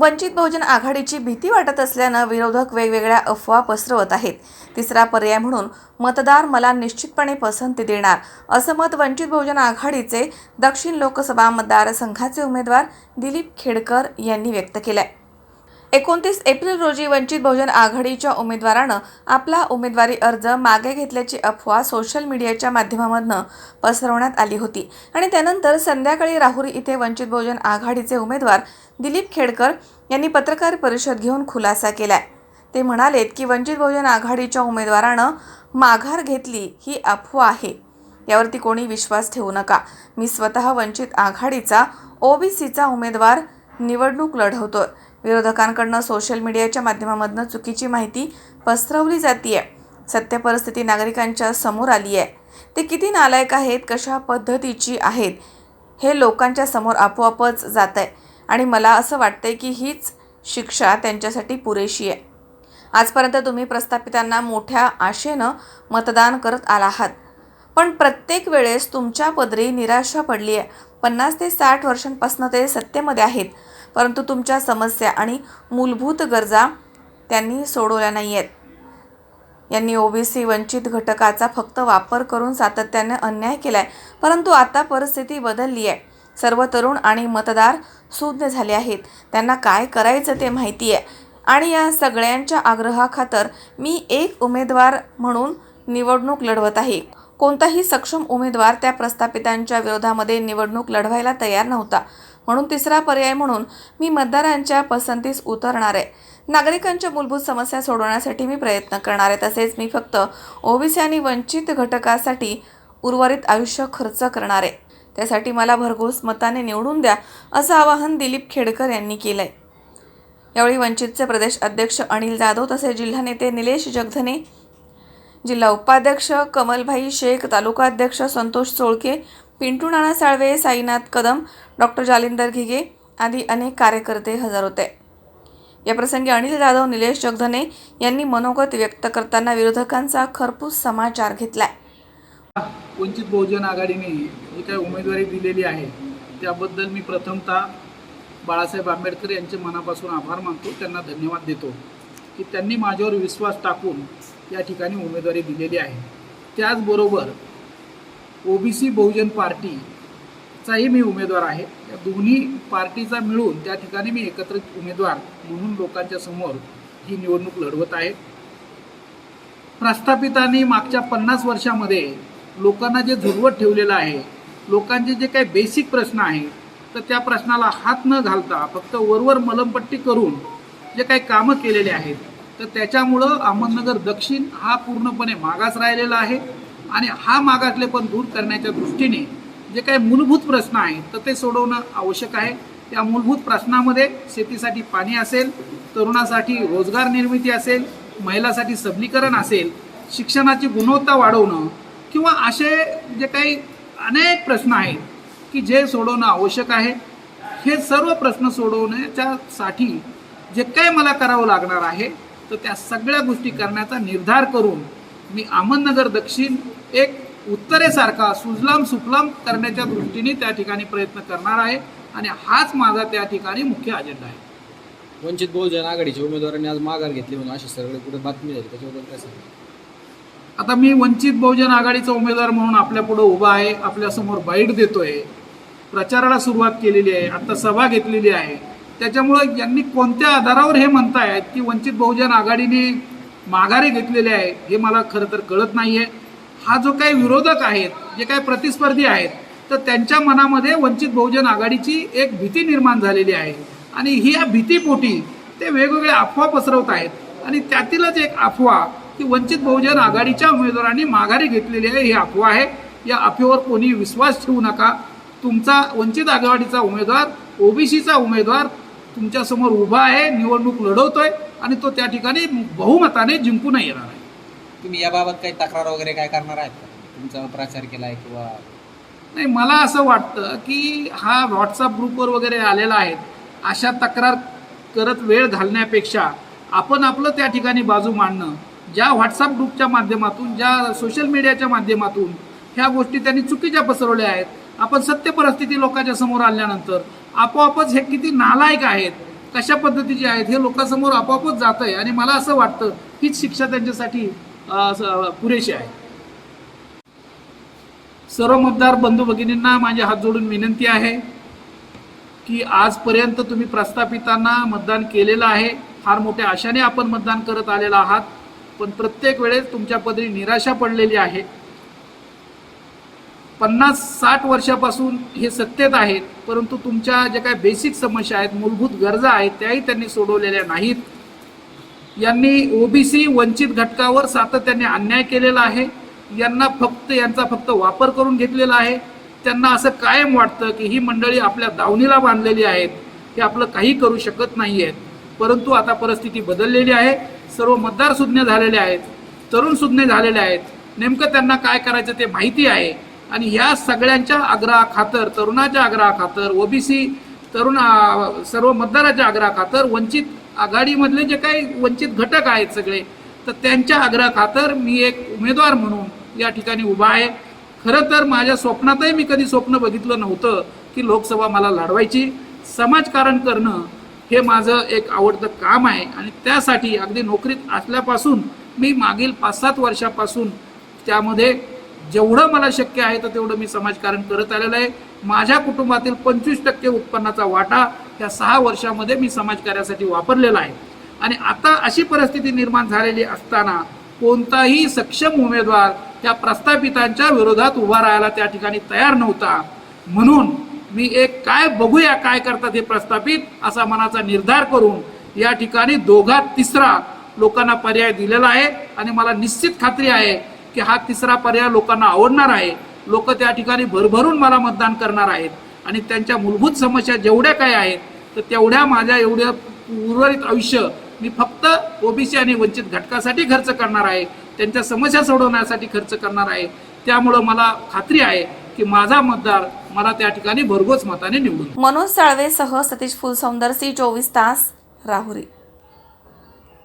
वंचित बहुजन आघाडीची भीती वाटत असल्यानं विरोधक वेगवेगळ्या अफवा पसरवत आहेत. तिसरा पर्याय म्हणून मतदार मला निश्चितपणे पसंती देणार असं मत वंचित बहुजन आघाडीचे दक्षिण लोकसभा मतदारसंघाचे उमेदवार दिलीप खेडकर यांनी व्यक्त केलंय. एकोणतीस एप्रिल रोजी वंचित बहुजन आघाडीच्या उमेदवारानं आपला उमेदवारी अर्ज मागे घेतल्याची अफवा सोशल मीडियाच्या माध्यमामधनं पसरवण्यात आली होती. आणि त्यानंतर संध्याकाळी राहुरी इथे वंचित बहुजन आघाडीचे उमेदवार दिलीप खेडकर यांनी पत्रकार परिषद घेऊन खुलासा केलाय. ते म्हणालेत की वंचित बहुजन आघाडीच्या उमेदवारानं माघार घेतली ही अफवा आहे. यावरती कोणी विश्वास ठेवू नका. मी स्वतः वंचित आघाडीचा ओबीसीचा उमेदवार निवडणूक लढवतोय. विरोधकांकडनं सोशल मीडियाच्या माध्यमामधनं चुकीची माहिती पसरवली जातीये. सत्य परिस्थिती नागरिकांच्या समोर आली आहे ते किती नालायक आहेत कशा पद्धतीची आहेत हे लोकांच्या समोर आपोआपच जात आहे आणि मला असं वाटतंय की हीच शिक्षा त्यांच्यासाठी पुरेशी आहे आजपर्यंत तुम्ही प्रस्थापितांना मोठ्या आशेनं मतदान करत आला आहात पण प्रत्येक वेळेस तुमच्या पदरी निराशा पडली आहे पन्नास ते साठ वर्षांपासून ते सत्तेमध्ये आहेत. परंतु तुमच्या समस्या आणि मूलभूत गरजा त्यांनी सोडवल्या नाही आहेत यांनी ओबीसी वंचित घटकाचा फक्त वापर करून सातत्याने अन्याय केलाय परंतु आता परिस्थिती बदलली आहे. सर्व तरुण आणि मतदार सुज्ञ झाले आहेत. त्यांना काय करायचं ते माहिती आहे आणि या सगळ्यांच्या आग्रहाखातर मी एक उमेदवार म्हणून निवडणूक लढवत आहे. कोणताही सक्षम उमेदवार त्या प्रस्थापितांच्या विरोधामध्ये निवडणूक लढवायला तयार नव्हता. म्हणून तिसरा पर्याय म्हणून मी मतदारांच्या पसंतीस उतरणार आहे. नागरिकांच्या मूलभूत समस्या सोडवण्यासाठी मी प्रयत्न करणार आहे. तसेच मी फक्त ओबीसी आणि वंचित घटकासाठी उर्वरित आयुष्य खर्च करणार आहे. त्यासाठी मला भरघोस मताने निवडून द्या असं आवाहन दिलीप खेडकर यांनी केलं आहे यावेळी वंचितचे प्रदेश अध्यक्ष अनिल जाधव तसेच जिल्हा नेते निलेश जगधने जिल्हा उपाध्यक्ष कमलभाई शेख तालुका अध्यक्ष संतोष चोळके पिंटू नाना साळवे साईनाथ कदम डॉक्टर जालिंदर घिगे आदी अनेक कार्यकर्ते हजर होते. याप्रसंगी अनिल जाधव निलेश जगधने यांनी मनोगत व्यक्त करताना विरोधकांचा खरपूस समाचार घेतलाय. वंचित बहुजन आघाडीने जी काही उमेदवारी दिलेली आहे त्याबद्दल मी प्रथमतः बाळासाहेब आंबेडकर यांचे मनापासून आभार मानतो. त्यांना धन्यवाद देतो की त्यांनी माझ्यावर विश्वास टाकून या ठिकाणी उमेदवारी दिलेली आहे. त्याचबरोबर ओबीसी बहुजन पार्टीचाही मी उमेदवार आहे. या दोन्ही पार्टीचा मिळून त्या ठिकाणी मी एकत्रित उमेदवार म्हणून लोकांच्या समोर ही निवडणूक लढवत आहे. प्रस्थापितांनी मागच्या पन्नास वर्षामध्ये लोकांना जे झुरवत ठेवलेलं आहे लोकांचे जे काही बेसिक प्रश्न आहेत तर त्या प्रश्नाला हात न घालता फक्त वरवर मलमपट्टी करून जे काही कामं केलेले आहेत तर त्याच्यामुळं अहमदनगर दक्षिण हा पूर्णपणे मागास राहिलेला आहे. आणि हा मागासले पण दूर करण्याच्या दृष्टीने जे काही मूलभूत प्रश्न आहेत तर ते सोडवणं आवश्यक आहे. त्या मूलभूत प्रश्नामध्ये शेतीसाठी पाणी असेल तरुणासाठी रोजगार निर्मिती असेल महिलासाठी सबलीकरण असेल शिक्षणाची गुणवत्ता वाढवणं किंवा असे जे काही अनेक प्रश्न आहेत की जे सोडवणं आवश्यक आहे हे सर्व प्रश्न सोडवण्याच्यासाठी जे काही मला करावं लागणार आहे तर त्या सगळ्या गोष्टी करण्याचा निर्धार करून मी अहमदनगर दक्षिण एक उत्तरेसारखा सुजलाम सुफलाम करण्याच्या दृष्टीने त्या ठिकाणी प्रयत्न करणार आहे आणि हाच माझा त्या ठिकाणी मुख्य अजेंडा आहे. वंचित बहुजन आघाडीच्या उमेदवारांनी आज माघार घेतली म्हणून अशी सगळे कुठे बातमी झाली. त्याच्याबद्दल काय सांगा आता मी वंचित बहुजन आघाडीचा उमेदवार म्हणून आपल्या पुढे उभा आहे आपल्यासमोर बाईट देतोय प्रचाराला सुरुवात केलेली आहे आता सभा घेतलेली आहे. त्याच्यामुळं यांनी कोणत्या आधारावर हे म्हणतायत की वंचित बहुजन आघाडीने माघारी घेतलेले आहे हे मला खरं तर कळत नाही आहे हा जो काही विरोधक आहेत जे काही प्रतिस्पर्धी आहेत तर त्यांच्या मनामध्ये वंचित बहुजन आघाडीची एक भीती निर्माण झालेली आहे. आणि ही या भीतीपोटी ते वेगवेगळ्या अफवा पसरवत आहेत. आणि त्यातीलच एक अफवा की वंचित बहुजन आघाडीच्या उमेदवारांनी माघारी घेतलेली आहे ही अफवा आहे. या अफवेवर कोणी विश्वास ठेवू नका. तुमचा वंचित आघाडीचा उमेदवार ओबीसीचा उमेदवार तुमच्यासमोर उभा आहे निवडणूक लढवतोय. आणि तो त्या ठिकाणी बहुमताने जिंकून येणार. आहे तुम्ही याबाबत काही तक्रार वगैरे काय करणार आहेत तुमचा प्रचार केलाय किंवा नाही मला असं वाटतं की हा व्हॉट्सअप ग्रुपवर वगैरे आलेला आहे. अशा तक्रार करत वेळ घालण्यापेक्षा आपण आपलं त्या ठिकाणी बाजू मांडणं ज्या व्हॉट्सअप ग्रुपच्या माध्यमातून ज्या सोशल मीडियाच्या माध्यमातून ह्या गोष्टी त्यांनी चुकीच्या पसरवल्या आहेत. आपण सत्य परिस्थिती लोकांच्या समोर आल्यानंतर आपोआपच हे किती नालायक आहेत कशा पद्धतीचे आहेत हे लोकांसमोर आपोआपच जात आहे आणि मला असं वाटतं हीच शिक्षा त्यांच्यासाठी पुरेशी आहे. सर्व मतदार बंधू भगिनींना माझे हात जोडून विनंती आहे की आजपर्यंत तुम्ही प्रस्थापितांना मतदान केलेलं आहे. फार मोठ्या आशाने आपण मतदान करत आलेला आहात. पण प्रत्येक वेळेस तुमच्या पदरी निराशा पडलेली आहे. पन्नास साठ वर्षापासून हे सत्तेत आहेत परंतु तुमच्या ज्या काही बेसिक समस्या आहेत मूलभूत गरजा आहेत त्याही त्यांनी सोडवलेल्या नाहीत. यांनी ओबीसी वंचित घटकावर सातत्याने अन्याय केलेला आहे. यांना फक्त यांचा फक्त वापर करून घेतलेला आहे. त्यांना असं कायम वाटतं की ही मंडळी आपल्या दावणीला बांधलेली आहेत. हे आपलं काही करू शकत नाही आहेत परंतु आता परिस्थिती बदललेली आहे. सर्व मतदार सुज्ञ झालेले आहेत. तरुण सुज्ञ झालेले आहेत. नेमकं त्यांना काय करायचं ते माहिती आहे. आणि या सगळ्यांच्या आग्रहाखातर तरुणाच्या आग्रहाखातर ओबीसी तरुण सर्व मतदाराच्या आग्रहाखातर वंचित आघाडीमधले जे काही वंचित घटक आहेत सगळे तर त्यांच्या आग्रहाखातर मी एक उमेदवार म्हणून या ठिकाणी उभा आहे. खरं तर माझ्या स्वप्नातही मी कधी स्वप्न बघितलं नव्हतं की लोकसभा मला लढवायची. समाजकारण करणं हे माझं एक आवडतं काम आहे आणि त्यासाठी अगदी नोकरीत असल्यापासून मी मागील पाच सात वर्षापासून त्यामध्ये जेवढं मला शक्य आहे तर तेवढं मी समाजकारण करत आलेलं आहे. माझ्या कुटुंबातील पंचवीस टक्के उत्पन्नाचा वाटा त्या सहा वर्षामध्ये मी समाजकार्यासाठी वापरलेला आहे. आणि आता अशी परिस्थिती निर्माण झालेली असताना कोणताही सक्षम उमेदवार त्या प्रस्थापितांच्या विरोधात उभा राहायला त्या ठिकाणी तयार नव्हता. म्हणून मी एक काय बघूया काय करतात हे प्रस्थापित असा मनाचा निर्धार करून या ठिकाणी दोघा तिसरा लोकांना पर्याय दिलेला आहे. आणि मला निश्चित खात्री आहे की हा तिसरा पर्याय लोकांना आवडणार आहे. लोक त्या ठिकाणी भरभरून मला मतदान करणार आहेत. आणि त्यांच्या मूलभूत समस्या जेवढ्या काय आहेत तर तेवढ्या माझ्या एवढ्या उर्वरित आयुष्य मी फक्त ओबीसी आणि वंचित घटकासाठी खर्च करणार आहे. त्यांच्या समस्या सोडवण्यासाठी खर्च करणार आहे. त्यामुळं मला खात्री आहे की माझा मतदार मला त्या ठिकाणी भरघोस मताने निवडून मनोज साळवेसह सतीश फुलसौंदर सी चोवीस तास राहुरी.